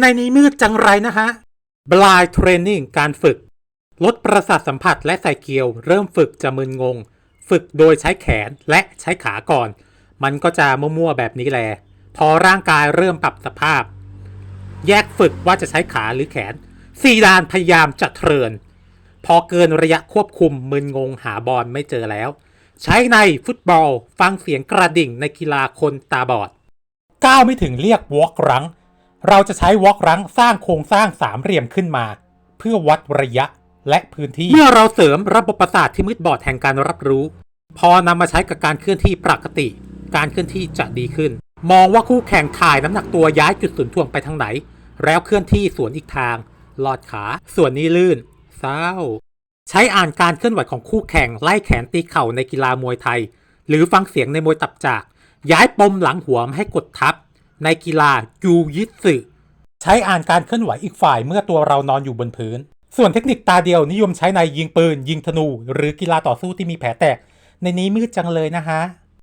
ในนี้มืดจังไรนะฮะ blind training การฝึก ลดประสาทสัมผัสและใส่เกียว เริ่มฝึกจะมึนงง ฝึกโดยใช้แขนและใช้ขาก่อน มันก็จะมั่วๆแบบนี้แหละพอร่างกายเริ่มปรับสภาพ แยกฝึกว่าจะใช้ขาหรือแขนซีดานพยายามจะเทรินพอเกินระยะควบคุมมึนงงหาบอลไม่เจอแล้ว ใช้ในฟุตบอล ฟังเสียงกระดิ่งในกีฬาคนตาบอดก้าวไม่ถึงเรียกวอล์กรัง เราจะใช้วอล์กรังสร้างโครงสร้างสามเหลี่ยมขึ้นมา เพื่อวัดระยะและพื้นที่ เมื่อเราเสริมระบบประสาทที่มืดบอดแห่งการรับรู้ พอนำมาใช้กับการเคลื่อนที่ปกติ การเคลื่อนที่จะดีขึ้น มองว่าคู่แข่งถ่ายน้ำหนักตัวย้ายจุดศูนย์ถ่วงไปทางไหน แล้วเคลื่อนที่สวนอีกทาง ลอดขา ส่วนนี้ลื่นเศร้า ใช้อ่านการเคลื่อนไหวของคู่แข่งไล่แขนตีเข่าในกีฬามวยไทย หรือฟังเสียงในมวยตับจาก ย้ายปมหลังหัวมให้กดทับ ในกีฬาจูยิตสึใช้อ่านการเคลื่อนไหวอีกฝ่ายเมื่อตัวเรานอนอยู่บนพื้น ส่วนเทคนิคตาเดียวนิยมใช้ในยิงปืน ยิงธนู หรือกีฬาต่อสู้ที่มีแผลแตก ในนี้มืดจังเลยนะฮะ